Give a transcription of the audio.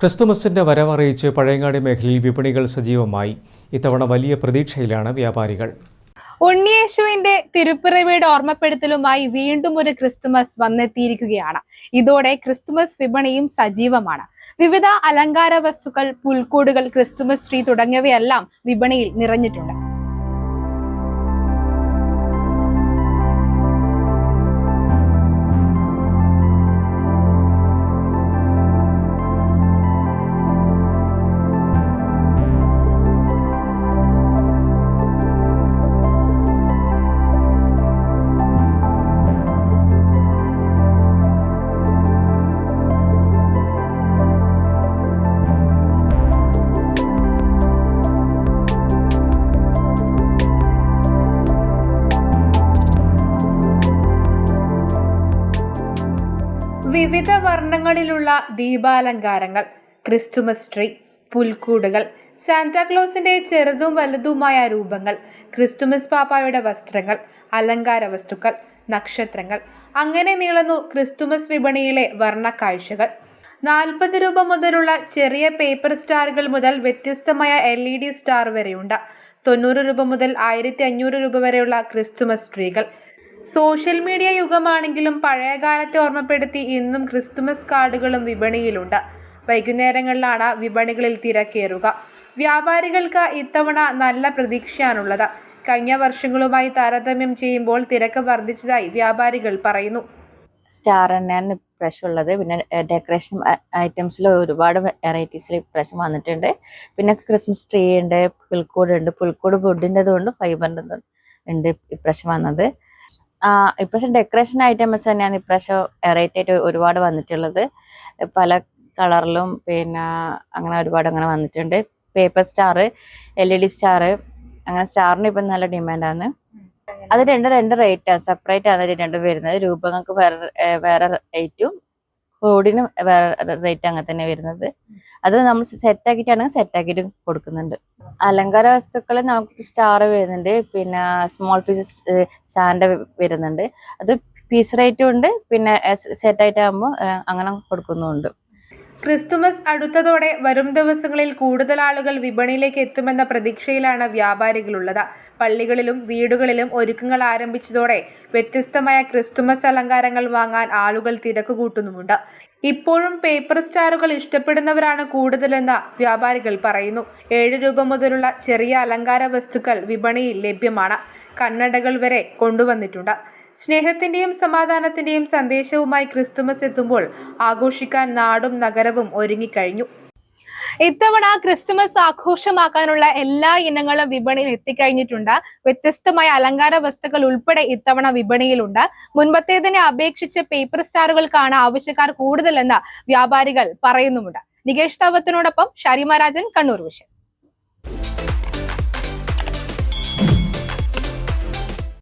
ക്രിസ്തുമസിന്റെ വരവറിയിച്ച് പഴയങ്ങാടി മേഖലയിൽ വിപണികൾ സജീവമായി. ഇത്തവണ വലിയ പ്രതീക്ഷയിലാണ് വ്യാപാരികൾ. ഉണ്ണിയേശുവിന്റെ തിരുപ്പിറവിയുടെ ഓർമ്മപ്പെടുത്തലുമായി വീണ്ടും ഒരു ക്രിസ്തുമസ് വന്നെത്തിയിരിക്കുകയാണ്. ഇതോടെ ക്രിസ്തുമസ് വിപണിയും സജീവമാണ്. വിവിധ അലങ്കാര വസ്തുക്കൾ പുൽക്കൂടുകൾ ക്രിസ്തുമസ് ട്രീ തുടങ്ങിയവയെല്ലാം വിപണിയിൽ നിറഞ്ഞിട്ടുണ്ട്. വിവിധ വർണങ്ങളിലുള്ള ദീപാലങ്കാരങ്ങൾ ക്രിസ്തുമസ് ട്രീ പുൽക്കൂടുകൾ സാന്റാക്ലോസിന്റെ ചെറുതും വലുതുമായ രൂപങ്ങൾ ക്രിസ്തുമസ് പാപ്പായുടെ വസ്ത്രങ്ങൾ അലങ്കാര വസ്തുക്കൾ നക്ഷത്രങ്ങൾ. അങ്ങനെ നീളുന്നു ക്രിസ്തുമസ് വിപണിയിലെ വർണക്കാഴ്ചകൾ. നാൽപ്പത് രൂപ മുതലുള്ള ചെറിയ പേപ്പർ സ്റ്റാറുകൾ മുതൽ വ്യത്യസ്തമായ എൽ ഇ ഡി സ്റ്റാർ വരെയുണ്ട്. തൊണ്ണൂറ് രൂപ മുതൽ ആയിരത്തി അഞ്ഞൂറ് രൂപ വരെയുള്ള ക്രിസ്തുമസ് ട്രീകൾ. സോഷ്യൽ മീഡിയ യുഗമാണെങ്കിലും പഴയകാലത്തെ ഓർമ്മപ്പെടുത്തി ഇന്നും ക്രിസ്തുമസ് കാർഡുകളും വിപണിയിലുണ്ട്. വൈകുന്നേരങ്ങളിലാണ് വിപണികളിൽ തിരക്കേറുക. വ്യാപാരികൾക്ക് ഇത്തവണ നല്ല പ്രതീക്ഷയാണുള്ളത്. കഴിഞ്ഞ വർഷങ്ങളുമായി താരതമ്യം ചെയ്യുമ്പോൾ തിരക്ക് വർദ്ധിച്ചതായി വ്യാപാരികൾ പറയുന്നു. സ്റ്റാർ തന്നെയാണ് ഇപ്രാവശ്യം ഉള്ളത് പിന്നെ ഡെക്കറേഷൻ ഐറ്റംസിൽ ഒരുപാട് വെറൈറ്റീസിൽ ഇപ്രാവശ്യം വന്നിട്ടുണ്ട്. പിന്നെ ക്രിസ്മസ് ട്രീ ഉണ്ട് പുൽക്കൂട് ഉണ്ട് പുൽക്കൂട് വുഡിന്റെതുകൊണ്ട് ഫൈബറിന്റെ ഉണ്ട് ഇപ്രാവശ്യം വന്നത്. ഇപ്രാവശ്യം ഡെക്കറേഷൻ ഐറ്റംസ് തന്നെയാണ് ഇപ്രാവശ്യം വെറൈറ്റി ആയിട്ട് ഒരുപാട് വന്നിട്ടുള്ളത്. പല കളറിലും പിന്നെ അങ്ങനെ ഒരുപാട് അങ്ങനെ വന്നിട്ടുണ്ട്. Paper star L E D star അങ്ങനെ സ്റ്റാറിന് ഇപ്പം നല്ല ഡിമാൻഡാണ് അത് രണ്ട് രണ്ട് റേറ്റാണ് സെപ്പറേറ്റ് ആണ് രണ്ട് വരുന്നത്. രൂപങ്ങൾക്ക് വേറെ വേറെ റേറ്റും കോഡിന് റേറ്റ് അങ്ങനെ തന്നെ വരുന്നത്. അത് നമ്മൾ സെറ്റ് ആക്കിയിട്ടാണെങ്കിൽ സെറ്റ് ആക്കിയിട്ട് കൊടുക്കുന്നുണ്ട്. അലങ്കാര വസ്തുക്കൾ നമുക്ക് സ്റ്റാർ വരുന്നുണ്ട്. പിന്നെ സ്മോൾ പീസ് സാൻഡ വരുന്നുണ്ട്. അത് പീസ് റേറ്റും ഉണ്ട്. പിന്നെ സെറ്റ് ആയിട്ടാകുമ്പോൾ അങ്ങനെ കൊടുക്കുന്നുമുണ്ട്. ക്രിസ്തുമസ് അടുത്തതോടെ വരും ദിവസങ്ങളിൽ കൂടുതൽ ആളുകൾ വിപണിയിലേക്ക് എത്തുമെന്ന പ്രതീക്ഷയിലാണ് വ്യാപാരികളുള്ളത്. പള്ളികളിലും വീടുകളിലും ഒരുക്കങ്ങൾ ആരംഭിച്ചതോടെ വ്യത്യസ്തമായ ക്രിസ്തുമസ് അലങ്കാരങ്ങൾ വാങ്ങാൻ ആളുകൾ തിരക്ക് കൂട്ടുന്നുമുണ്ട് ഇപ്പോഴും പേപ്പർ സ്റ്റാറുകൾ ഇഷ്ടപ്പെടുന്നവരാണ് കൂടുതലെന്ന് വ്യാപാരികൾ പറയുന്നു. ഏഴ് രൂപ മുതലുള്ള ചെറിയ അലങ്കാര വസ്തുക്കൾ വിപണിയിൽ ലഭ്യമാണ്. കണ്ണടകൾ വരെ കൊണ്ടുവന്നിട്ടുണ്ട്. സ്നേഹത്തിന്റെയും സമാധാനത്തിന്റെയും സന്ദേശവുമായി ക്രിസ്തുമസ് എത്തുമ്പോൾ ആഘോഷിക്കാൻ നാടും നഗരവും ഒരുങ്ങിക്കഴിഞ്ഞു. ഇത്തവണ ക്രിസ്തുമസ് ആഘോഷമാക്കാനുള്ള എല്ലാ ഇനങ്ങളും വിപണിയിൽ എത്തിക്കഴിഞ്ഞിട്ടുണ്ട്. വ്യത്യസ്തമായ അലങ്കാര വസ്തുക്കൾ ഉൾപ്പെടെ ഇത്തവണ വിപണിയിലുണ്ട്. മുൻപത്തേതിനെ അപേക്ഷിച്ച് പേപ്പർ സ്റ്റാറുകൾക്കാണ് ആവശ്യക്കാർ കൂടുതലെന്ന് വ്യാപാരികൾ പറയുന്നുമുണ്ട്. നികേഷ് താവത്തിനോടൊപ്പം ഷാരിമ കണ്ണൂർ വിഷൻ.